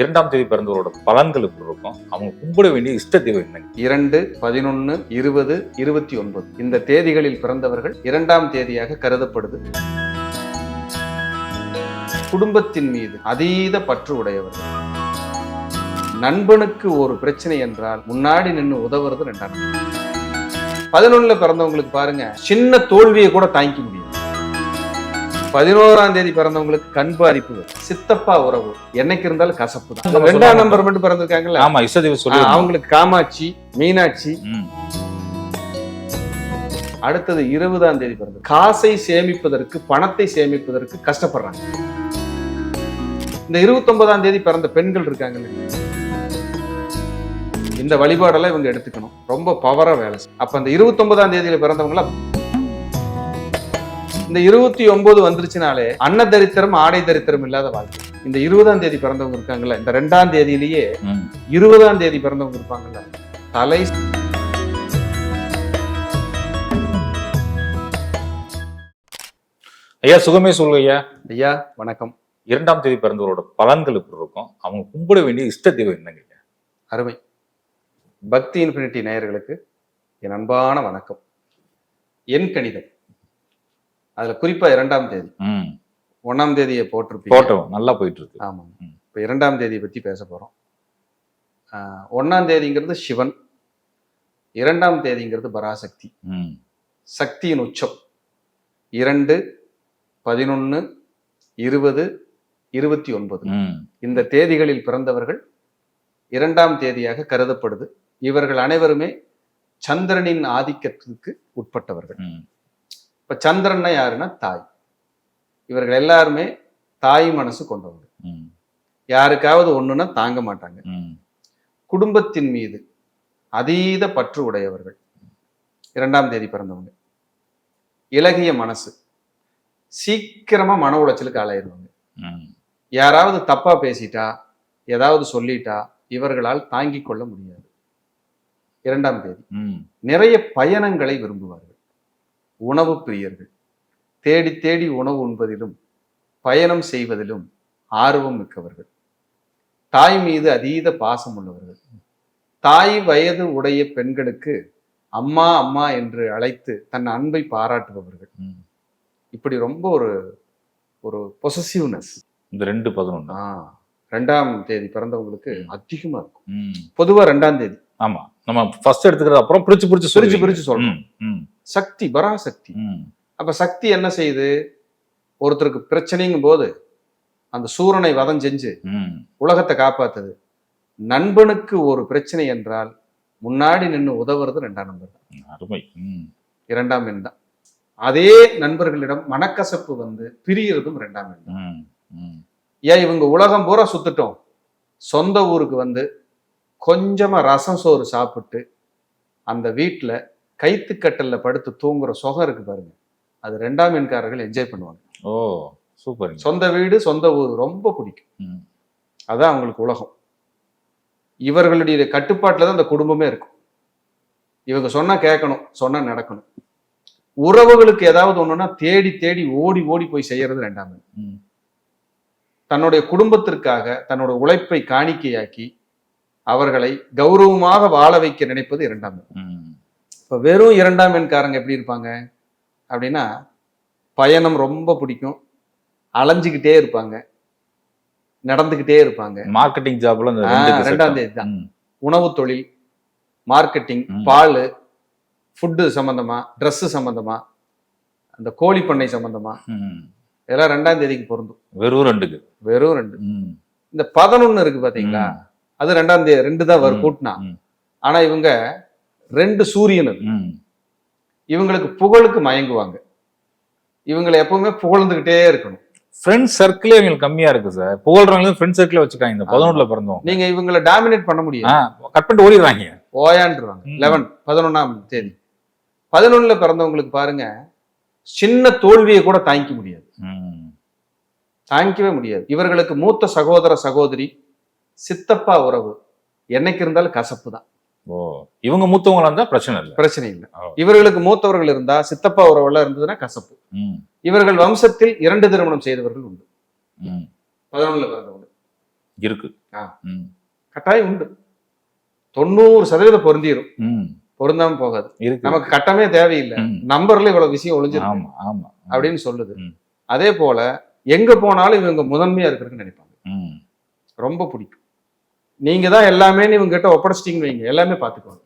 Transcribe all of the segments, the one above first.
இரண்டாம் தேதி பிறந்தவரோட பலன்கள் இப்படி இருக்கும்? அவங்க கும்பிட வேண்டிய இஷ்ட தெய்வம் என்ன இரண்டு பதினொன்று இருபது இருபத்தி ஒன்பது. இந்த தேதிகளில் பிறந்தவர்கள் இரண்டாம் தேதியாக கருதப்படுது. குடும்பத்தின் மீது அதீத பற்று உடையவர்கள். நண்பனுக்கு ஒரு பிரச்சனை என்றால் முன்னாடி நின்று உதவுறது ரெண்டாம் பதினொன்னுல பிறந்தவங்களுக்கு பாருங்க சின்ன தோல்வியை கூட தாங்கிக்க முடியும் பதினோராம் தேதி பிறந்தவங்களுக்கு கண் பாதிப்பு. சித்தப்பா உறவு. என்னைக்கு இருந்தாலும் கசப்பு தான் ரெண்டாம் நம்பர் மட்டும் பிறந்திருக்காங்கல்ல? ஆமா ஆ, சொல்லி அவங்களுக்கு காமாட்சி மீனாட்சி. அடுத்தது இருபதாம் தேதி பிறந்தது. காசை சேமிப்பதற்கு பணத்தை சேமிப்பதற்கு கஷ்டப்படுறாங்க. இந்த இருபத்தொன்பதாம் தேதி பிறந்த பெண்கள் இருக்காங்கல்ல? இந்த வழிபாடெல்லாம் இவங்க எடுத்துக்கணும். ரொம்ப பவரா வேலை. அப்ப அந்த இருபத்தொன்பதாம் தேதியில பிறந்தவங்கள இந்த இருபத்தி ஒன்பது வந்துருச்சுனாலே அன்ன தரித்திரம் ஆடை தரித்திரம் இல்லாத வாழ்க்கை. இந்த இருபதாம் தேதி பிறந்தவங்க இருக்காங்கல்ல இந்த ரெண்டாம் தேதியிலேயே. இருபதாம் தேதி பிறந்தவங்க இருப்பாங்கல்ல தலை ஐயா சுகமே சொல்லு ஐயா. ஐயா வணக்கம். இரண்டாம் தேதி பிறந்தவரோட பலன்கள் இப்படி இருக்கும்? அவங்க கும்பிட வேண்டிய இஷ்ட தெய்வம் என்னங்க ஐயா? அருமை. பக்தி இன்ஃபினிட்டி நேயர்களுக்கு என் அன்பான வணக்கம். என் கணிதம். அதுல குறிப்பா இரண்டாம் தேதி. ம். ஒண்ணாம் தேதியை போட்டிருப்பீங்க. போட்டோம். நல்லா போயிட்டு இருக்கு ஆமாங்க ம். இப்போ இரண்டாம் தேதியை பத்தி பேச போறோம். ஆஹ் ஒண்ணாம் தேதிங்கிறது சிவன். இரண்டாம் தேதிங்கிறது பராசக்தி. சக்தியின் உச்சம். இரண்டு பதினொன்னு இருபது இருபத்தி ஒன்பது. இந்த தேதிகளில் பிறந்தவர்கள் இரண்டாம் தேதியாக கருதப்படுது. இவர்கள் அனைவருமே சந்திரனின் ஆதிக்கத்திற்கு உட்பட்டவர்கள். இப்ப சந்திரன்னா யாருன்னா தாய். இவர்கள் எல்லாருமே தாய் மனசு கொண்டவங்க. யாருக்காவது ஒண்ணுன்னா தாங்க மாட்டாங்க. குடும்பத்தின் மீது அதீத பற்று உடையவர்கள். இரண்டாம் தேதி பிறந்தவங்க. இலகிய மனசு. சீக்கிரமா மன உளைச்சலுக்கு ஆளாயிருவாங்க யாராவது தப்பா பேசிட்டா ஏதாவது சொல்லிட்டா இவர்களால் தாங்கிக் கொள்ள முடியாது. இரண்டாம் தேதி. நிறைய பயணங்களை விரும்புவார்கள். உணவு பிரியர்கள். தேடி தேடி உணவு உண்பதிலும் பயணம் செய்வதிலும் ஆர்வம் மிக்கவர்கள். தாய் மீது அதீத பாசம் உள்ளவர்கள். தாய் வயது உடைய பெண்களுக்கு அம்மா அம்மா என்று அழைத்து தன் அன்பை பாராட்டுபவர்கள். இப்படி ரொம்ப ஒரு ஒரு பொசசிவ்னஸ் இந்த ரெண்டு பதினொன்று ஆ ரெண்டாம் தேதி பிறந்தவங்களுக்கு. அதிகமா இருக்கும். பொதுவா ரெண்டாம் தேதி. ஆமா. நம்ம ஃபர்ஸ்ட் எடுத்துக்கிறது அப்புறம் பிரிச்சு பிரிச்சு பிரிச்சு. பிரிச்சு சொல்றோம். ம் ம். சக்தி பராசக்தி. அப்ப சக்தி என்ன செய்யுது? ஒருத்தருக்கு பிரச்சனைங்கும் போது அந்த சூரனை வதம் செஞ்சு உலகத்தை காப்பாத்துது. நண்பனுக்கு ஒரு பிரச்சனை என்றால் முன்னாடி நின்று உதவுறது ரெண்டாம் நம்பர் தான். அருமை. இரண்டாம் எண் தான். அதே நண்பர்களிடம் மனக்கசப்பு வந்து பிரியறதும் ரெண்டாம் எண் தான். ஏன் இவங்க உலகம் பூரா சுத்துட்டோம்? சொந்த ஊருக்கு வந்து கொஞ்சமா ரசம் சோறு சாப்பிட்டு அந்த வீட்டுல கைத்துக்கட்டல்ல படுத்து தூங்குற சுகம் இருக்கு பாருங்க. அது ரெண்டாம் எண்காரர்கள் என்ஜாய் பண்ணுவாங்க. ஓ சூப்பர் சொந்த வீடு சொந்த ஊர் ரொம்ப பிடிக்கும். அதான் அவங்களுக்கு உலகம். இவர்களுடைய கட்டுப்பாட்டில் தான் அந்த குடும்பமே இருக்கும். இவங்க சொன்னா கேட்கணும் சொன்னா நடக்கணும். உறவுகளுக்கு ஏதாவது ஒண்ணுன்னா தேடி தேடி ஓடி ஓடி போய் செய்யறது ரெண்டாம் தன்னுடைய குடும்பத்திற்காக தன்னோட உழைப்பை காணிக்கையாக்கி அவர்களை கௌரவமாக வாழ வைக்க நினைப்பது இரண்டாம் இப்போ வெறும் இரண்டாம் எண்காரங்க எப்படி இருப்பாங்க? அப்படின்னா பயணம் ரொம்ப பிடிக்கும். அலைஞ்சுக்கிட்டே இருப்பாங்க. நடந்துக்கிட்டே இருப்பாங்க. மார்க்கெட்டிங் ஜாப்ல ரெண்டாம். தேதி தான். உணவு தொழில் மார்க்கெட்டிங். பால் ஃபுட்டு சம்பந்தமா Dress சம்பந்தமா அந்த கோழி பண்ணை சம்பந்தமா. ம். இதெல்லாம் ரெண்டாம் தேதிக்கு பொருந்தும். வெறும் ரெண்டுக்கு. வெறும் ரெண்டு. இந்த பதினொன்னு இருக்கு பாத்தீங்களா? அது ரெண்டாம் தேதி ரெண்டு தான் வரும் கூட்டினா. ஆனா இவங்க ரெண்டு சூரியன். இவங்களுக்கு புகழுக்கு மயங்குவாங்க. இவங்களை எப்பவுமே புகழ்ந்துகிட்டே இருக்கணும். ஃப்ரெண்ட்ஸ் சர்க்கிளே எங்களுக்கு கம்மியா இருக்கு சார். புகழ்றவங்களும் ஃப்ரெண்ட் சர்க்கிளே வச்சுக்காங்க. இந்த பதினொன்றுல பிறந்தவங்க. நீங்க இவங்களை டாமினேட் பண்ண முடியும் கட் பண்ணிட்டு ஓடிடுறாங்க. ம். லெவன் பதினொன்னாம் தேதி. பதினொன்னுல பிறந்தவங்களுக்கு பாருங்க சின்ன தோல்வியை கூட தாங்கிக்க முடியாது. தாங்கிக்கவே முடியாது. இவர்களுக்கு மூத்த சகோதர சகோதரி சித்தப்பா உறவு என்னைக்கு இருந்தாலும் கசப்பு தான். இவங்க மூத்தவங்களா இருந்தா பிரச்சனை இல்லை. பிரச்சனை இல்லை. இவர்களுக்கு மூத்தவர்கள் இருந்தா சித்தப்பா உறவுல இருந்ததுன்னா கசப்பு. இவர்கள் வம்சத்தில் இரண்டு திருமணம் செய்தவர்கள் உண்டு. பதினொன்னுல பிறந்தவங்க. இருக்கு. கட்டாயம் உண்டு. தொண்ணூறு சதவீதம் பொருந்திரும். ம். பொருந்தாம போகாது. நமக்கு கட்டமே தேவையில்லை. நம்பர்ல இவ்வளவு விஷயம் ஆமா அப்படின்னு சொல்லுது. அதே போல எங்க போனாலும் இவங்க முதன்மையா இருக்கிறதுன்னு நினைப்பாங்க. ரொம்ப பிடிக்கும். நீங்க தான் எல்லாமே இவங்க கிட்ட ஒப்படைச்சிட்டீங்க வைங்க. எல்லாமே பார்த்துக்குவாங்க.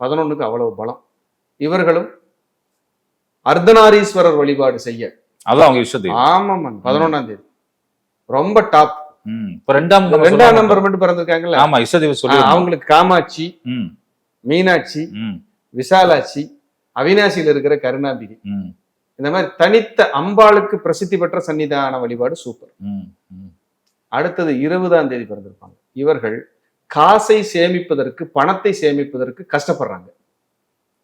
பதினொன்னுக்கு அவ்வளவு பலம். இவர்களும் அர்த்தநாரீஸ்வரர் வழிபாடு செய்ய. அதான் அவங்க இஷ்டத்துக்கு ஆமாம் பதினொன்னாம் தேதி. ரொம்ப டாப் ரெண்டாம் நம்பர் மாட்டோம். பிறந்திருக்காங்கல்ல? ஆமா இஷ்டத்துக்கு ஆ, சொல்லி அவங்களுக்கு காமாட்சி. மீனாட்சி. விசாலாட்சி அவினாசியில இருக்கிற கருணாம்பிகை ம். இந்த மாதிரி தனித்த அம்பாளுக்கு பிரசித்தி பெற்ற சன்னிதான வழிபாடு சூப்பர். அடுத்தது இருபதாம் தேதி பிறந்திருப்பாங்க. இவர்கள் காசை சேமிப்பதற்கு பணத்தை சேமிப்பதற்கு கஷ்டப்படுறாங்க.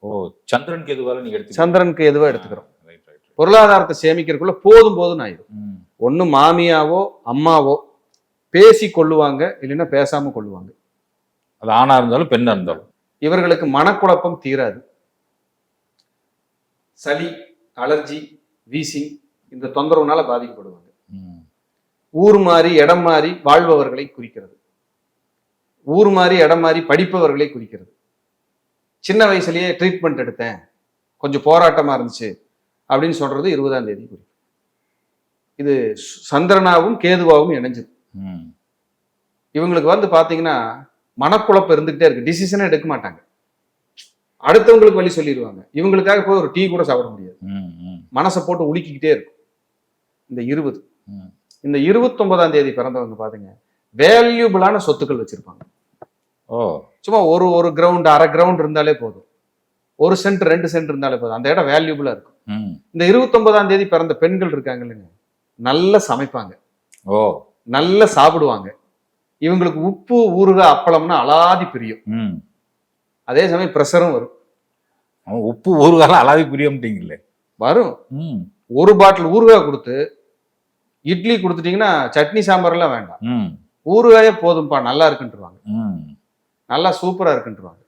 ஓ சந்திரன் கேதுவால நீங்க எடுத்து சந்திரனுக்கு எதுவோ எடுத்துக்கிறோம்? ரைட் ரைட் பொருளாதாரத்தை சேமிக்கிறதுக்குள்ள போதும் போதும் ஆயிடும். ஒண்ணு மாமியாவோ அம்மாவோ பேசி கொள்ளுவாங்க இல்லைன்னா பேசாம கொள்ளுவாங்க. அது ஆணா இருந்தாலும் பெண்ணா இருந்தாலும். இவர்களுக்கு மனக்குழப்பம் தீராது. சளி அலர்ஜி வீசிங் இந்த தொந்தரவுனால பாதிக்கப்படுவாங்க. ஊர் மாறி இடம் மாறி வாழ்பவர்களை குறிக்கிறது. ஊர் மாறி இடம் மாறி படிப்பவர்களை குறிக்கிறது. சின்ன வயசுலயே ட்ரீட்மெண்ட் எடுத்தேன். கொஞ்சம் போராட்டமா இருந்துச்சு அப்படின்னு சொல்றது இருபதாம் தேதி குறிக்கும் இது சந்திரனாவும் கேதுவாவும் இணைஞ்சது. இவங்களுக்கு வந்து பாத்தீங்கன்னா மனக்குழப்பம் இருந்துகிட்டே இருக்கு. டிசிஷனே எடுக்க மாட்டாங்க. அடுத்தவங்களுக்கு வழி சொல்லிடுவாங்க. இவங்களுக்காக போய் ஒரு டீ கூட சாப்பிட முடியாது. மனசை போட்டு உலுக்கிக்கிட்டே இருக்கும். இந்த இருபது. இந்த இருபத்தொன்பதாம் தேதி பிறந்தவங்க பாருங்க வேல்யூபிளான சொத்துக்கள் வச்சிருப்பாங்க. சும்மா ஒரு ஒரு கிரவுண்ட் அரை கிரவுண்ட் இருந்தாலே போதும். ஒரு சென்ட் ரெண்டு சென்ட் இருந்தாலே போதும். அந்த இடம் வேல்யூபிளா இருக்கும். இந்த இருபத்தொன்பதாம் தேதி பிறந்த பெண்கள் இருக்காங்க இல்லைங்க. நல்லா சமைப்பாங்க. ஓ. நல்லா சாப்பிடுவாங்க. இவங்களுக்கு உப்பு ஊறுகாய் அப்பளம்னா அலாதி பிரியம். ம். அதே சமயம் ப்ரெஷரும் வரும். உப்பு ஊறுகால அலாதி புரியமாட்டீங்களே வரும். ம். ஒரு பாட்டில் ஊறுகாய் கொடுத்து இட்லி கொடுத்துட்டீங்கன்னா சட்னி சாம்பார் எல்லாம் வேண்டாம். ம். ஊறுகாயே போதும்பா நல்லா இருக்குன்ட்டுருவாங்க ம். நல்லா சூப்பரா இருக்குன்ட்டுருவாங்க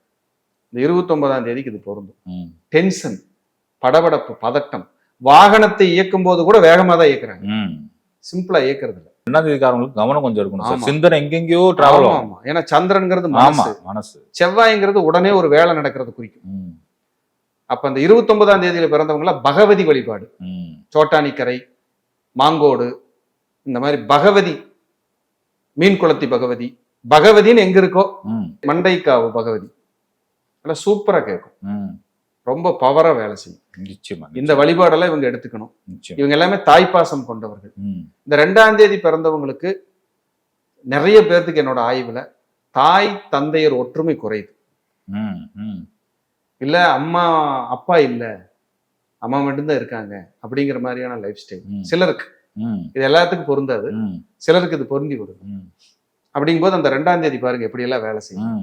இந்த இருபத்தொன்பதாம் தேதிக்கு இது பொருந்தும். டென்ஷன் படபடப்பு பதட்டம் வாகனத்தை இயக்கும் போது கூட வேகமா தான் இயக்குறாங்க. சிம்பிளா இயக்குறது இல்ல ரெண்டாம் தேதிக்காரங்களுக்கு கவனம் கொஞ்சம் இருக்கணும். சிந்தனை எங்கெங்கயோ டிராவல் ஆகும். ஏன்னா சந்திரன்ங்கிறது ஆமா மனசு மனசு செவ்வாய்ங்கிறது உடனே ஒரு வேலை நடக்கிறது குறிக்கும். அப்ப அந்த இருபத்தொன்பதாம் தேதியில பிறந்தவங்கள பகவதி வழிபாடு. சோட்டானிக்கரை மாங்கோடு இந்த மாதிரி பகவதி மீன் குளத்தி பகவதி பகவதின்னு எங்க இருக்கோ. மண்டைக்காவு பகவதி நல்லா சூப்பரா கேட்கும். ரொம்ப பவரா வேலை செய்யும் நிச்சயமா இந்த வழிபாடெல்லாம் இவங்க எடுத்துக்கணும் இவங்க எல்லாமே தாய்ப்பாசம் கொண்டவர்கள். இந்த ரெண்டாம் தேதி பிறந்தவங்களுக்கு நிறைய பேர்த்துக்கு என்னோட ஆய்வுல தாய் தந்தையர் ஒற்றுமை குறையுது. இல்ல அம்மா அப்பா இல்ல அம்மா மட்டும்தான் இருக்காங்க அப்படிங்கிற மாதிரியான லைஃப் ஸ்டைல். சிலருக்கு. இது எல்லாத்துக்கும் பொருந்தாது. சிலருக்கு இது பொருந்தி வரும். அப்படிங்கும்போது அந்த ரெண்டாம் தேதி பாருங்க எப்படி எல்லாம் வேலை செய்யும்.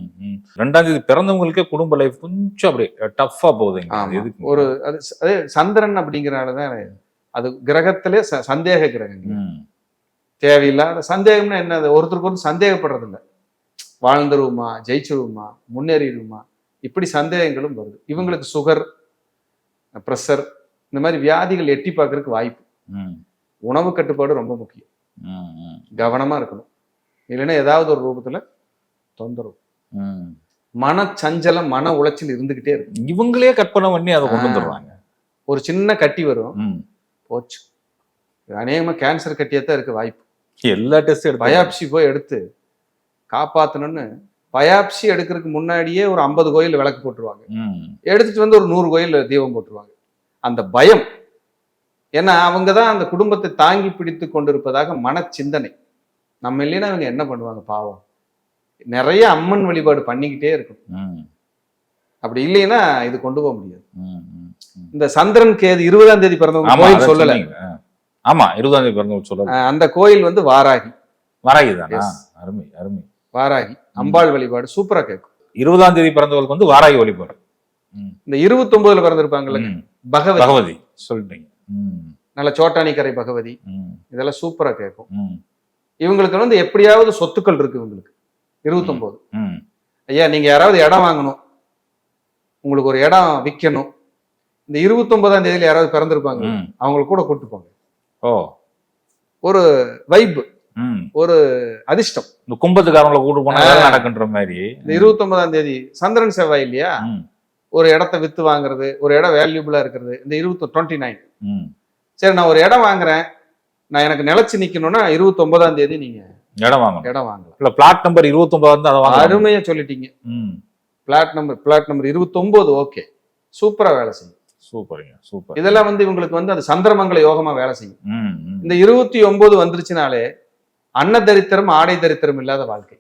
ரெண்டாம் தேதி பிறந்தவங்களுக்கே குடும்ப லைஃப் கொஞ்சம் அப்படியே டஃப்பா போகுதுங்க? ஒரு அது அது சந்திரன் அப்படிங்கிறனாலதான் அது கிரகத்திலே சந்தேக கிரகம் ம். தேவையில்லாத சந்தேகம்னா என்ன? அது ஒருத்தருக்கு ஒருத்தர் சந்தேகப்படுறது இல்ல வாழ்ந்துருவோமா? ஜெயிச்சிருவோமா? முன்னேறிடுவோமா? இப்படி சந்தேகங்களும் வருது. இவங்களுக்கு சுகர் ப்ரெஷர் இந்த மாதிரி வியாதிகள் எட்டி பார்க்கறதுக்கு வாய்ப்பு. உணவு கட்டுப்பாடு ரொம்ப முக்கியம். கவனமா இருக்கணும். இல்லைன்னா ஏதாவது ஒரு ரூபத்துல தொந்தரவு. மனச்சஞ்சலம் மன உளைச்சல் இருந்துகிட்டே இருக்கும். இவங்களே கற்பனை பண்ணி அதை கொண்டு. வந்துடுறாங்க. ஒரு சின்ன கட்டி வரும். போச்சு. இது அநேகமா கேன்சர் கட்டியே தான் இருக்க வாய்ப்பு. எல்லா டெஸ்ட் எடுத்து பயாப்சி போய் எடுத்து காப்பாத்தணும்னு பயாப்சி எடுக்கிறதுக்கு முன்னாடியே ஒரு ஐம்பது கோயில் விளக்கு போட்டுருவாங்க. எடுத்துட்டு வந்து ஒரு நூறு கோயில் தீபம் போட்டுருவாங்க. அந்த பயம். ஏன்னா அவங்க தான் அந்த குடும்பத்தை தாங்கி பிடித்து கொண்டிருப்பதாக மனச்சிந்தனை. நம்ம இல்லைன்னா அவங்க என்ன பண்ணுவாங்க பாவம் நிறைய அம்மன் வழிபாடு பண்ணிக்கிட்டே இருக்கும். அப்படி இல்லைன்னா இது கொண்டு போக முடியாது. இந்த சந்திரன் கேது இருபதாம் தேதி பிறந்தவங்க கோயில் சொல்லல. ஆமா இருபதாம் தேதி பிறந்தவங்க சொல்லல அந்த கோயில் வந்து வாராகி வாராகிதானா Yes. அருமை அருமை வாராகி அம்பாள் வழிபாடு சூப்பரா கேட்கும் இருபதாம் தேதி பிறந்தவங்களுக்கு வந்து வாராகி வழிபாடு. இந்த இருபத்தி ஒன்பதுல பிறந்திருப்பாங்கல்ல. பகவதி ம். நல்ல சோட்டானிக்கரை பகவதி. இதெல்லாம் சூப்பரா கேட்கும். இவங்களுக்கு வந்து எப்படியாவது சொத்துக்கள் இருக்கு இவங்களுக்கு. இருபத்தொன்பது ம். ஐயா நீங்க யாராவது இடம் வாங்கணும். உங்களுக்கு ஒரு இடம் விற்கணும் இந்த இருபத்தொன்பதாம் தேதியில யாராவது பிறந்திருப்பாங்க ம். அவங்களுக்கு கூட கூட்டு போங்க. ஓ. வைப் ம். அதிர்ஷ்டம். இந்த கும்பத்துக்காரங்களை கூட்டு போனா நடக்குன்ற மாதிரி. இந்த இருபத்தி ஒன்பதாம் தேதி சந்திரன் செவ்வாய் இல்லையா? ஒரு இடத்த வித்து வாங்குறது ஒரு இடம் வேல்யூபிளா இருக்கிறது இந்த இருபத்தி டுவெண்ட்டி நைன். சரி நான் ஒரு இடம் வாங்குறேன். நான் எனக்கு நிலைச்சு நிக்கணும்னா இருபத்தி ஒன்பதாம் தேதி நீங்க இடம் வாங்கணும். இடம் வாங்கலாம். இல்ல பிளாட் நம்பர் இருபத்தி ஒன்பது வந்து அதை வாங்க அருமையா சொல்லிட்டீங்க. பிளாட் நம்பர் பிளாட் நம்பர் இருபத்தி ஒன்பது ஓகே சூப்பரா வேலை செய்யும். சூப்பருங்க சூப்பர். இதெல்லாம் வந்து இவங்களுக்கு வந்து அது சந்திரமங்கல யோகமா வேலை செய்யும். இந்த இருபத்தி ஒன்பது வந்துருச்சுனாலே அன்ன தரித்திரம் ஆடை தரித்திரம் இல்லாத வாழ்க்கை.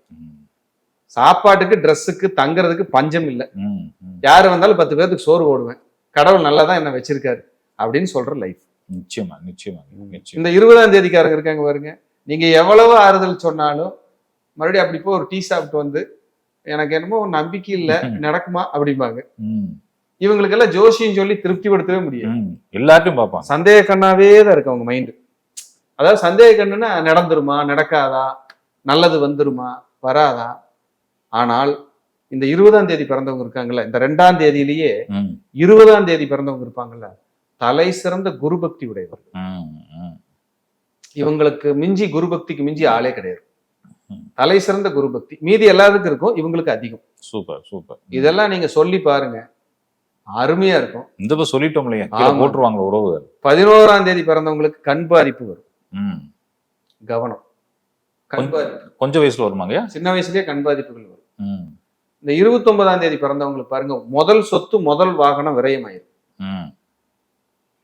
சாப்பாட்டுக்கு ட்ரெஸ்ஸுக்கு தங்குறதுக்கு பஞ்சம் இல்லை. யாரு வந்தாலும் பத்து பேருக்கு சோறு போடுவேன். கடவுள் நல்லா தான் என்ன வச்சிருக்காரு அப்படின்னு சொல்ற லைஃப் நிச்சயமா நிச்சயமா இந்த இருபதாம் தேதிக்காரங்க இருக்காங்க பாருங்க. நீங்க எவ்வளவு ஆறுதல் சொன்னாலும் மறுபடியும் அப்படி போய் ஒரு டீ சாப்பிட்டு வந்து எனக்கு என்னமோ ஒரு நம்பிக்கை இல்ல நடக்குமா அப்படிம்பாங்க. ம், இவங்களுக்கு எல்லாம் ஜோசியம் சொல்லி திருப்திப்படுத்தவே முடியாது. ம். எல்லாத்தையும் பார்ப்பான் சந்தேக கண்ணாவே தான் இருக்கு அவங்க மைண்டு அதாவது சந்தேக கண்ணுன்னா நடந்துருமா நடக்காதா நல்லது வந்துருமா வராதா? ஆனால் இந்த இருபதாம் தேதி பிறந்தவங்க இருக்காங்கல்ல இந்த ரெண்டாம் தேதியிலேயே இருபதாம் தேதி பிறந்தவங்க இருப்பாங்கல்ல தலை சிறந்த குரு பக்தி உடையவர். இவங்களுக்கு மிஞ்சி குரு பக்திக்கு மிஞ்சி ஆளே கிடையாது. தலை சிறந்த குரு பக்தி மீதி எல்லாத்துக்கும் இருக்கும் இவங்களுக்கு அதிகம். Super super. இதெல்லாம் நீங்க சொல்லி பாருங்க. அருமையா இருக்கும். இந்த இப்ப சொல்லிட்டோம் இல்லையா கீழே ஆமா. போட்டுருவாங்க உறவு பதினோராம் தேதி பிறந்தவங்களுக்கு கண் பாதிப்பு வரும். கவனம். கண் பாதிப்பு. கொஞ்சம் வயசுல வருமாங்கய்யா சின்ன வயசுலயே கண் பாதிப்புகள் வரும். இந்த இருபத்தி ஒன்பதாம் தேதி பிறந்தவங்களுக்கு பாருங்க முதல் சொத்து முதல் வாகனம் விரயமாயிரும்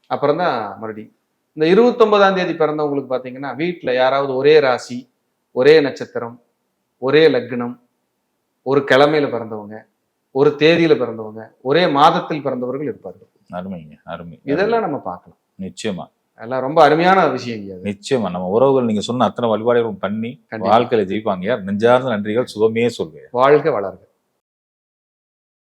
அப்புறம் தான் மறுபடியும். இந்த இருபத்தி ஒன்பதாம் தேதி பிறந்தவங்களுக்கு பாத்தீங்கன்னா வீட்டுல யாராவது ஒரே ராசி ஒரே நட்சத்திரம் ஒரே லக்னம் ஒரு கிழமையில பிறந்தவங்க ஒரு தேதியில பிறந்தவங்க ஒரே மாதத்தில் பிறந்தவர்கள் இருப்பார்கள். அருமைங்க அருமை. இதெல்லாம் நம்ம பார்க்கலாம். நிச்சயமா. எல்லாம் ரொம்ப அருமையான அது நிச்சயமா. நம்ம உறவுகள் நீங்க சொன்ன அத்தனை வழிபாடுகளும் பண்ணி. வாழ்க்கையில ஜெயிப்பாங்க. நெஞ்சார்ந்த நன்றிகள் சுகமே சொல்வேன். வாழ்க வளர்க.